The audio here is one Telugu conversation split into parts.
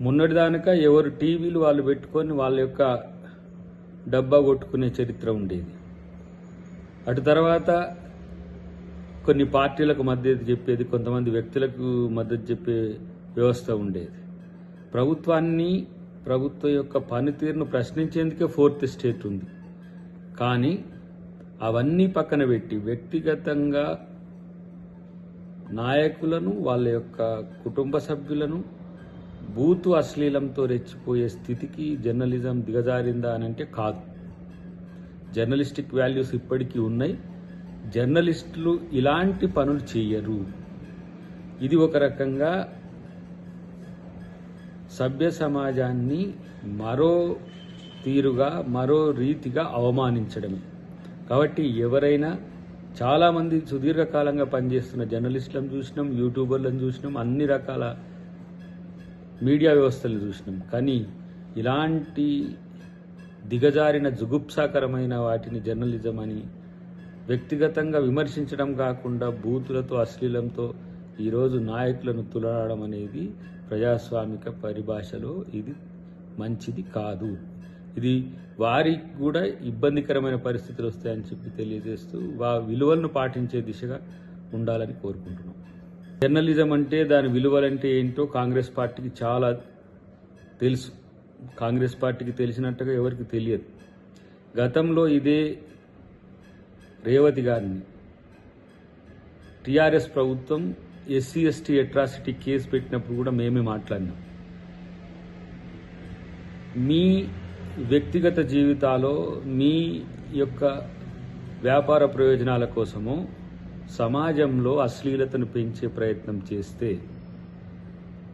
మొన్నటిదానక ఎవరు టీవీలు వాళ్ళు పెట్టుకొని వాళ్ళ యొక్క డబ్బా కొట్టుకునే చరిత్ర ఉండేది. అటు తర్వాత కొన్ని పార్టీలకు మద్దతు చెప్పేది కొంతమంది వ్యక్తులకు మద్దతు చెప్పే వ్యవస్థ ఉండేది. ప్రభుత్వాన్ని ప్రభుత్వం యొక్క పనితీరును ప్రశ్నించేందుకే ఫోర్త్ స్టేట్ ఉంది. కానీ అవన్నీ పక్కన పెట్టి వ్యక్తిగతంగా నాయకులను వాళ్ళ యొక్క కుటుంబ సభ్యులను బూతు అశ్లీలంతో రెచ్చిపోయే స్థితికి జర్నలిజం దిగజారిందా అని అంటే కాదు. జర్నలిస్టిక్ వాల్యూస్ ఇప్పటికీ ఉన్నాయి. జర్నలిస్టులు ఇలాంటి పనులు చేయరు ఇది ఒక రకంగా సభ్య సమాజాన్ని మరో తీరుగా మరో రీతిగా అవమానించడమే. కాబట్టి ఎవరైనా చాలామంది సుదీర్ఘకాలంగా పనిచేస్తున్న జర్నలిస్టులను చూసినాం యూట్యూబర్లను చూసినాం అన్ని రకాల మీడియా వ్యవస్థలు చూసినాం. కానీ ఇలాంటి దిగజారిన జుగుప్సాకరమైన వాటిని జర్నలిజం అని వ్యక్తిగతంగా విమర్శించడం కాకుండా బూతులతో అశ్లీలంతో ఈరోజు నాయకులను తులడడం అనేది ప్రజాస్వామిక పరిభాషలో ఇది మంచిది కాదు. ఇది వారికి కూడా ఇబ్బందికరమైన పరిస్థితులు వస్తాయని చెప్పి తెలియజేస్తూ వా విలువలను పాటించే దిశగా ఉండాలని కోరుకుంటున్నాం. జర్నలిజం అంటే దాని విలువలంటే ఏంటో కాంగ్రెస్ పార్టీకి చాలా తెలుసు. కాంగ్రెస్ పార్టీకి తెలిసినట్టుగా ఎవరికి తెలియదు. గతంలో ఇదే రేవతి గారిని టీఆర్ఎస్ ప్రభుత్వం ఎస్సీ ఎస్టీ అట్రాసిటీ కేసు పెట్టినప్పుడు కూడా మేమే మాట్లాడినాం. మీ వ్యక్తిగత జీవితాల్లో మీ యొక్క వ్యాపార ప్రయోజనాల కోసము సమాజంలో అశ్లీలతను పెంచే ప్రయత్నం చేస్తే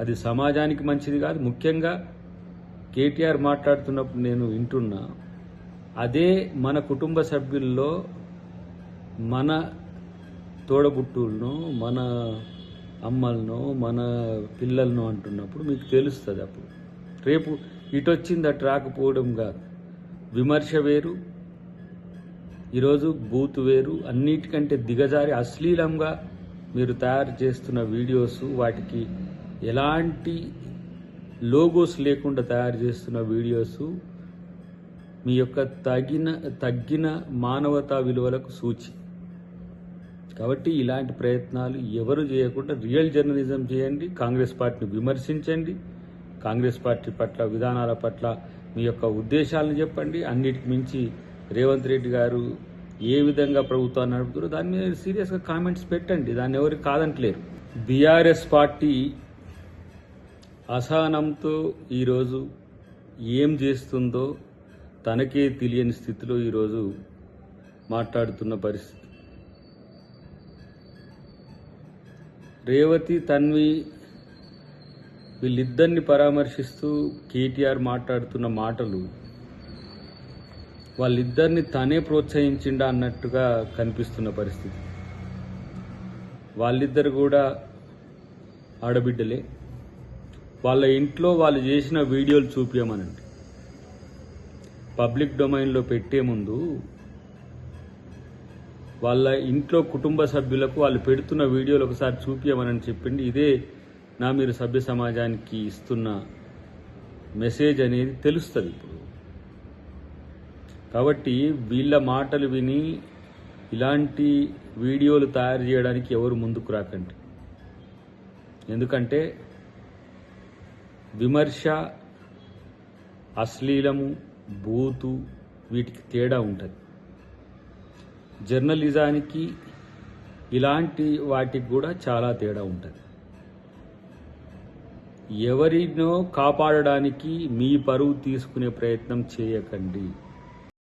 అది సమాజానికి మంచిది కాదు. ముఖ్యంగా కేటీఆర్ మాట్లాడుతున్నప్పుడు నేను వింటున్నా అదే మన కుటుంబ సభ్యుల్లో మన తోడబుట్టులను మన అమ్మలను మన పిల్లలను అంటున్నప్పుడు మీకు తెలుస్తుంది అప్పుడు. రేపు ఇటొచ్చింది అటు రాకపోవడం కాదు విమర్శ వేరు ఈరోజు బూత్ వేరు అన్నిటికంటే దిగజారి అశ్లీలంగా మీరు తయారు చేస్తున్న వీడియోస్ వాటికి ఎలాంటి లోగోస్ లేకుండా తయారు చేస్తున్న వీడియోస్ మీ యొక్క తగిన తగ్గిన మానవతా విలువలకు సూచి. కాబట్టి ఇలాంటి ప్రయత్నాలు ఎవరు చేయకుండా రియల్ జర్నలిజం చేయండి కాంగ్రెస్ పార్టీని విమర్శించండి కాంగ్రెస్ పార్టీ పట్ల విధానాల పట్ల మీ యొక్క ఉద్దేశాలను చెప్పండి అన్నిటికి మించి రేవంత్ రెడ్డి గారు ఏ విధంగా ప్రభుత్వాన్ని నడుపుతారో దాని మీద సీరియస్గా కామెంట్స్ పెట్టండి. దాన్ని ఎవరు కాదంటలేరు. బీఆర్ఎస్ పార్టీ అసహనంతో ఈరోజు ఏం చేస్తుందో తనకే తెలియని స్థితిలో ఈరోజు మాట్లాడుతున్న పరిస్థితి. రేవతి తన్వి వీళ్ళిద్దరిని పరామర్శిస్తూ కేటీఆర్ మాట్లాడుతున్న మాటలు వాళ్ళిద్దరిని తనే ప్రోత్సహించిండా అన్నట్టుగా కనిపిస్తున్న పరిస్థితి. వాళ్ళిద్దరు కూడా ఆడబిడ్డలే. వాళ్ళ ఇంట్లో వాళ్ళు చేసిన వీడియోలు చూపించమనండి పబ్లిక్ డొమైన్లో పెట్టే ముందు వాళ్ళ ఇంట్లో కుటుంబ సభ్యులకు వాళ్ళు పెడుతున్న వీడియోలు ఒకసారి చూపించమనని చెప్పింది. ఇదే నా మీరు సభ్య సమాజానికి ఇస్తున్న మెసేజ్ అనేది తెలుస్తుంది ఇప్పుడు. కాబట్టి వీళ్ళ మాటలు విని ఇలాంటి వీడియోలు తయారు చేయడానికి ఎవరు ముందుకు రాకండి. ఎందుకంటే విమర్శ అశ్లీలము బూతు వీటికి తేడా ఉంటుంది. జర్నలిజానికి ఇలాంటి వాటికి కూడా చాలా తేడా ఉంటుంది. ఎవరినో కాపాడడానికి మీ పరువు తీసుకునే ప్రయత్నం చేయకండి.